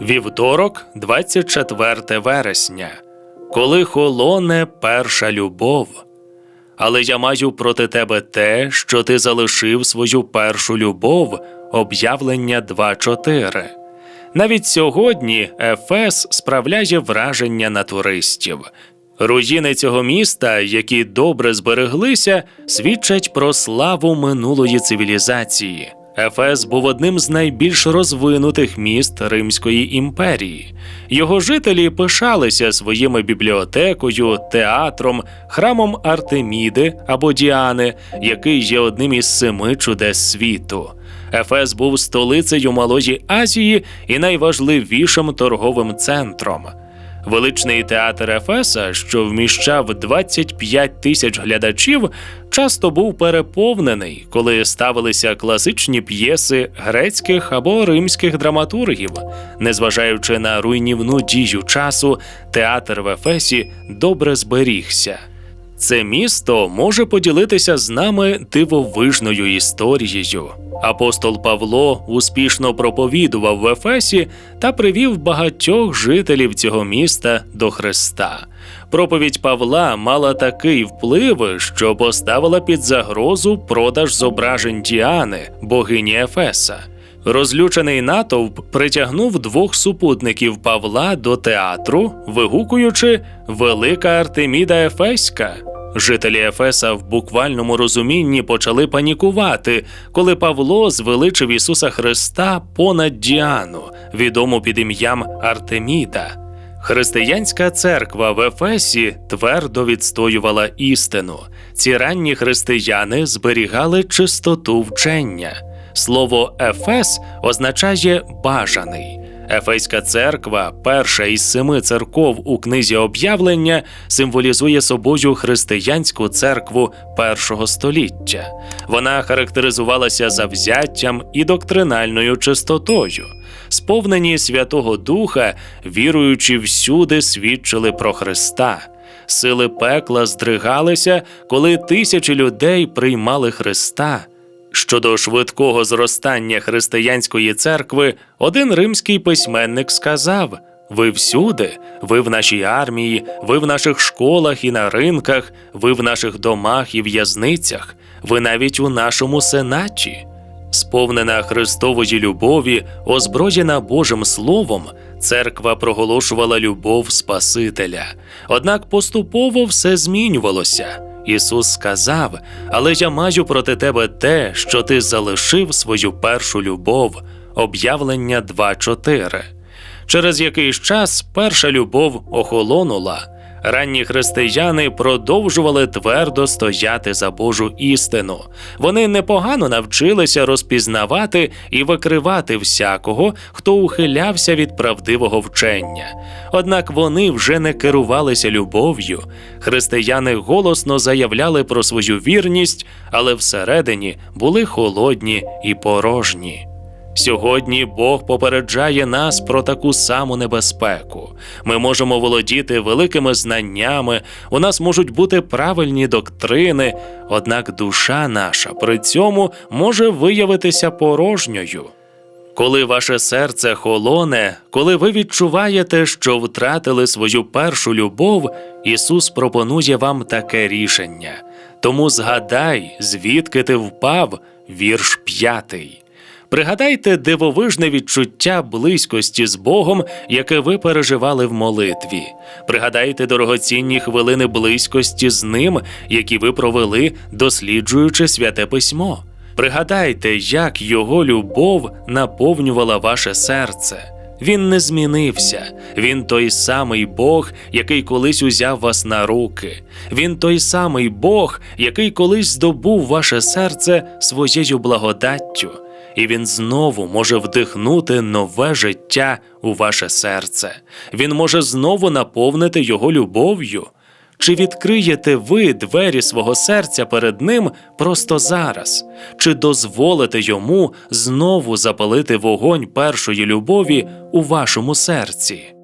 Вівторок, 24 вересня, коли холоне перша любов. Але я маю проти тебе те, що ти залишив свою першу любов, об'явлення 2.4. Навіть сьогодні Ефес справляє враження на туристів. Руїни цього міста, які добре збереглися, свідчать про славу минулої цивілізації. Ефес був одним з найбільш розвинутих міст Римської імперії. Його жителі пишалися своїми бібліотекою, театром, храмом Артеміди або Діани, який є одним із семи чудес світу. Ефес був столицею Малої Азії і найважливішим торговим центром. Величний театр Ефеса, що вміщав 25 тисяч глядачів, часто був переповнений, коли ставилися класичні п'єси грецьких або римських драматургів. Незважаючи на руйнівну дію часу, театр в Ефесі добре зберігся. Це місто може поділитися з нами дивовижною історією. Апостол Павло успішно проповідував в Ефесі та привів багатьох жителів цього міста до Христа. Проповідь Павла мала такий вплив, що поставила під загрозу продаж зображень Діани, богині Ефеса. Розлючений натовп притягнув двох супутників Павла до театру, вигукуючи Велика Артеміда Ефеська. Жителі Ефеса в буквальному розумінні почали панікувати, коли Павло звеличив Ісуса Христа понад Діану, відому під ім'ям Артеміда. Християнська церква в Ефесі твердо відстоювала істину. Ці ранні християни зберігали чистоту вчення. Слово Ефес означає бажаний. Ефеська церква, перша із семи церков у книзі об'явлення, символізує собою християнську церкву першого століття. Вона характеризувалася завзяттям і доктринальною чистотою. Сповнені Святого Духа, віруючи всюди, свідчили про Христа. Сили пекла здригалися, коли тисячі людей приймали Христа. Щодо швидкого зростання християнської церкви, один римський письменник сказав: Ви всюди, ви в нашій армії, ви в наших школах і на ринках, ви в наших домах і в'язницях, ви навіть у нашому сенаті. Сповнена Христової любові, озброєна Божим Словом, церква проголошувала любов Спасителя. Однак поступово все змінювалося. Ісус сказав: Але я маю проти тебе те, що ти залишив свою першу любов, об'явлення 2.4. Через якийсь час перша любов охолонула. Ранні християни продовжували твердо стояти за Божу істину. Вони непогано навчилися розпізнавати і викривати всякого, хто ухилявся від правдивого вчення. Однак вони вже не керувалися любов'ю. Християни голосно заявляли про свою вірність, але всередині були холодні і порожні. Сьогодні Бог попереджає нас про таку саму небезпеку. Ми можемо володіти великими знаннями, у нас можуть бути правильні доктрини, однак душа наша при цьому може виявитися порожньою. Коли ваше серце холоне, коли ви відчуваєте, що втратили свою першу любов, Ісус пропонує вам таке рішення. Тому згадай, звідки ти впав, вірш п'ятий. Пригадайте дивовижне відчуття близькості з Богом, яке ви переживали в молитві. Пригадайте дорогоцінні хвилини близькості з ним, які ви провели, досліджуючи святе письмо. Пригадайте, як його любов наповнювала ваше серце. Він не змінився. Він той самий Бог, який колись узяв вас на руки. Він той самий Бог, який колись здобув ваше серце своєю благодаттю і він знову може вдихнути нове життя у ваше серце. Він може знову наповнити його любов'ю. Чи відкриєте ви двері свого серця перед ним просто зараз? Чи дозволите йому знову запалити вогонь першої любові у вашому серці?